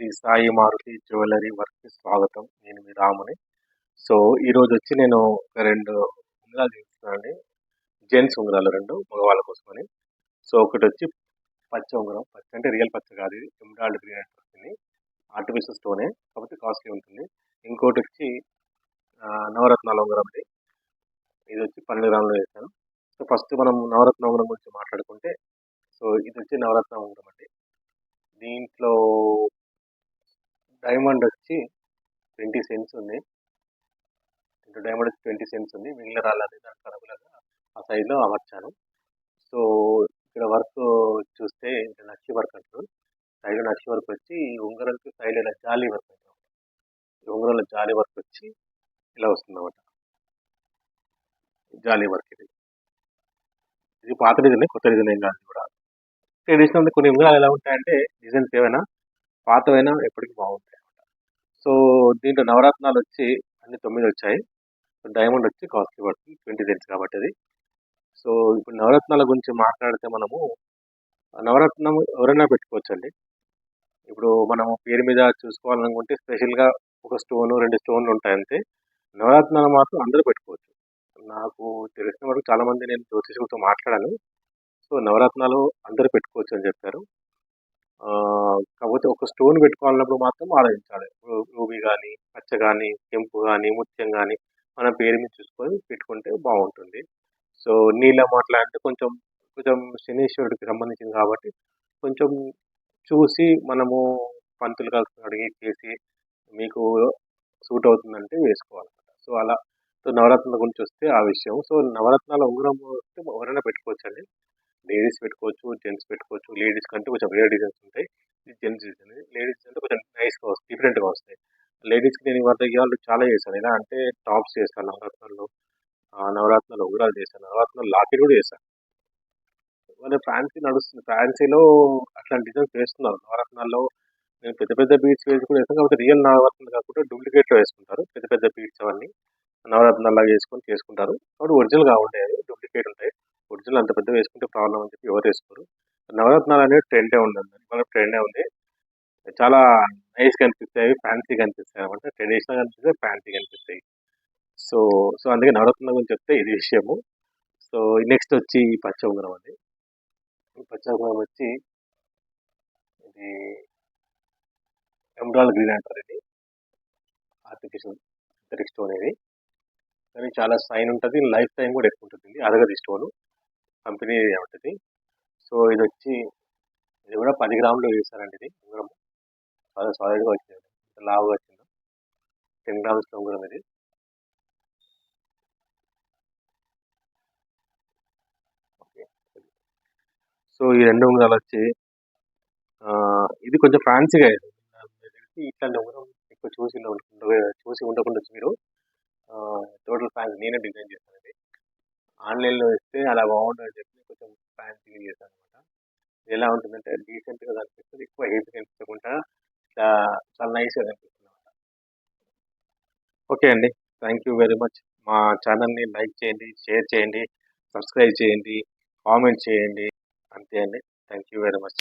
Shri Sai Maruti jewellery వర్క్కి స్వాగతం. నేను మీ రాముని. సో ఈరోజు వచ్చి నేను ఒక రెండు ఉంగరాలు చూపిస్తున్నానండి జెంట్స్ ఉంగరాలు రెండు మగవాళ్ళ కోసమని. సో ఒకటి వచ్చి పచ్చ ఉంగరం. పచ్చ అంటే రియల్ పచ్చ కాదు ఇది. ఎమ్రాల్డ్ గ్రీన్ అంటే వస్తుంది ఆర్టిఫిషియల్ స్టోనే కాబట్టి కాస్ట్లీ ఉంటుంది. ఇంకోటి వచ్చి నవరత్నాల ఉంగరం ఇది ఇది వచ్చి పన్నెండు గ్రాములు వేసాను సో ఫస్ట్ మనం నవరత్న ఉంగరం గురించి మాట్లాడుకుంటే సో ఇది వచ్చి నవరత్న ఉంగరం అండి. దీంట్లో డైమండ్ వచ్చి ట్వంటీ సెంట్స్ ఉంది. ఇంటూ డైమండ్ వచ్చి ట్వంటీ సెంట్స్ ఉంది. మిగిలిన రాళ్ళని దానికి అనుగుణంగా ఆ సైడ్లో అమర్చాను. సో ఇక్కడ వర్క్ చూస్తే నక్షి వర్క్ అంటారు. సైడ్ నక్షి వర్క్ వచ్చి ఈ ఉంగరాలకి సైడ్ ఇలా జాలీ వర్క్ అంటారు. ఈ ఉంగరాల జాలీ వర్క్ వచ్చి ఇలా వస్తుంది అన్నమాట జాలీ వర్క్ ఇది. ఇది పాత డిజైన్ కొత్త డిజైన్ ఏం కాదు కూడా. ట్రెడిషనల్ కొన్ని ఉంగరాలు ఎలా ఉంటాయంటే డిజైన్స్ ఏమైనా పాతవైనా ఎప్పటికీ బాగుంటాయి అనమాట సో దీంట్లో నవరత్నాలు వచ్చి అన్ని తొమ్మిది వచ్చాయి. డైమండ్ వచ్చి కాస్ట్లీ పడుతుంది ట్వంటీ సెంట్స్ కాబట్టి అది. సో ఇప్పుడు నవరత్నాల గురించి మాట్లాడితే మనము నవరత్నం ఎవరైనా పెట్టుకోవచ్చండి. ఇప్పుడు మనము పేరు మీద చూసుకోవాలనుకుంటే స్పెషల్గా ఒక స్టోన్ రెండు స్టోన్లు ఉంటాయి అంతే. నవరత్నాలు మాత్రం అందరూ పెట్టుకోవచ్చు. నాకు తెలిసిన వరకు చాలామంది నేను జ్యోతిషులతో మాట్లాడాను. సో నవరత్నాలు అందరూ పెట్టుకోవచ్చు అని చెప్పారు. కాకపోతే ఒక స్టోన్ పెట్టుకోవాలన్నప్పుడు మాత్రం ఆలోచించాలి. రూబీ కానీ పచ్చ కానీ కెంపు కానీ ముత్యం కానీ మన పేరు మీద చూసుకొని పెట్టుకుంటే బాగుంటుంది. సో నీలం అట్లా అంటే కొంచెం కొంచెం శనీశ్వరుడికి సంబంధించింది కాబట్టి కొంచెం చూసి మనము పంతులు కలిసి అడిగి చేసి మీకు సూట్ అవుతుందంటే వేసుకోవాలన్నమాట సో అలా. సో నవరత్నాల గురించి వస్తే ఆ విషయం. సో నవరత్నాల ఉంగరం వస్తే ఎవరైనా పెట్టుకోవచ్చండి. లేడీస్ పెట్టుకోవచ్చు జెంట్స్ పెట్టుకోవచ్చు. లేడీస్ కంటే కొంచెం వేరే డిజైన్స్ ఉంటాయి. జెంట్స్ డిజైన్ లేడీస్ అంటే కొంచెం నైస్గా వస్తాయి డిఫరెంట్గా వస్తాయి. లేడీస్కి నేను వద్ద వాళ్ళు చాలా చేశాను. ఎలా అంటే టాప్స్ చేస్తాను నవరత్నాలు ఆ, నవరత్నాలు ఉంగరాలు చేశాను నవరత్నాలు లాకెట్ కూడా చేశాను మన ఫ్యాన్సీ నడుస్తుంది. ఫ్యాన్సీలో అట్లాంటి డిజైన్స్ వేస్తున్నారు. నవరత్నాల్లో నేను పెద్ద పెద్ద బీట్స్ వేసి కూడా వేస్తాను. కాబట్టి రియల్ నవరత్నాలు కాకుండా డూప్లికేట్లో వేసుకుంటారు. పెద్ద పెద్ద బీట్స్ అవన్నీ నవరత్నాలు వేసుకొని చేసుకుంటారు. కాబట్టి ఒరిజినల్గా ఉండేది. ఒరిజినల్ అంత పెద్ద వేసుకుంటే ప్రాబ్లం అని చెప్పి ఎవరు వేసుకోరు. నవరత్నాలు అనేది ట్రెండే ఉండదు మన ట్రెండే ఉంది. చాలా నైస్ కనిపిస్తాయి ఫ్యాన్సీ కనిపిస్తాయి అనమాట. ట్రెడిషనల్ కనిపిస్తే ఫ్యాన్సీ కనిపిస్తాయి సో సో అందుకే నవరత్నాల గురించి చెప్తే ఇది విషయము. సో నెక్స్ట్ వచ్చి ఈ పచ్చ ఉంగరం అండి. పచ్చ ఉంగరం వచ్చి ఇది ఎమరాల్ గ్రీన్ అంటారు ఇది. ఆర్టిఫిషియల్ సింథటిక్ స్టోన్ ఇది. కానీ చాలా సైన్ ఉంటుంది. లైఫ్ టైం కూడా ఎక్కువ ఉంటుంది అరగది స్టోన్ కంపెనీ ఉంటుంది సో ఇది. వచ్చి ఇది కూడా పది గ్రాములు వేసారండి ఇది. ఉంగరం. చాలా సాలిడ్గా వచ్చింది. లావుగా వచ్చింది. టెన్ గ్రామ్స్ ఉంగరం ఇది. ఓకే. సో ఈ రెండు ఉంగరాలు వచ్చి ఇది కొంచెం ఫ్యాన్సీగా తెలిసి ఇట్లాంటి ఉంగరం ఎక్కువ చూసి ఉండకుండా చూసి ఉండకుండా మీరు టోటల్ ఫ్యాన్స్ నేనే డిజైన్ చేస్తాను ఆన్లైన్లో ఇస్తే అలా బాగుంటుందని చెప్పి కొంచెం ఫ్యాన్సీగా చేశాను అనమాట ఎలా ఉంటుందంటే డీసెంట్గా కనిపిస్తుంది. ఎక్కువ హీట్ కనిపించకుండా ఇట్లా చాలా నైస్గా కనిపిస్తుంది అనమాట ఓకే అండి. థ్యాంక్ యూ వెరీ మచ్ మా ఛానల్ని లైక్ చేయండి షేర్ చేయండి సబ్స్క్రైబ్ చేయండి కామెంట్ చేయండి. అంతే అండి. Thank you very much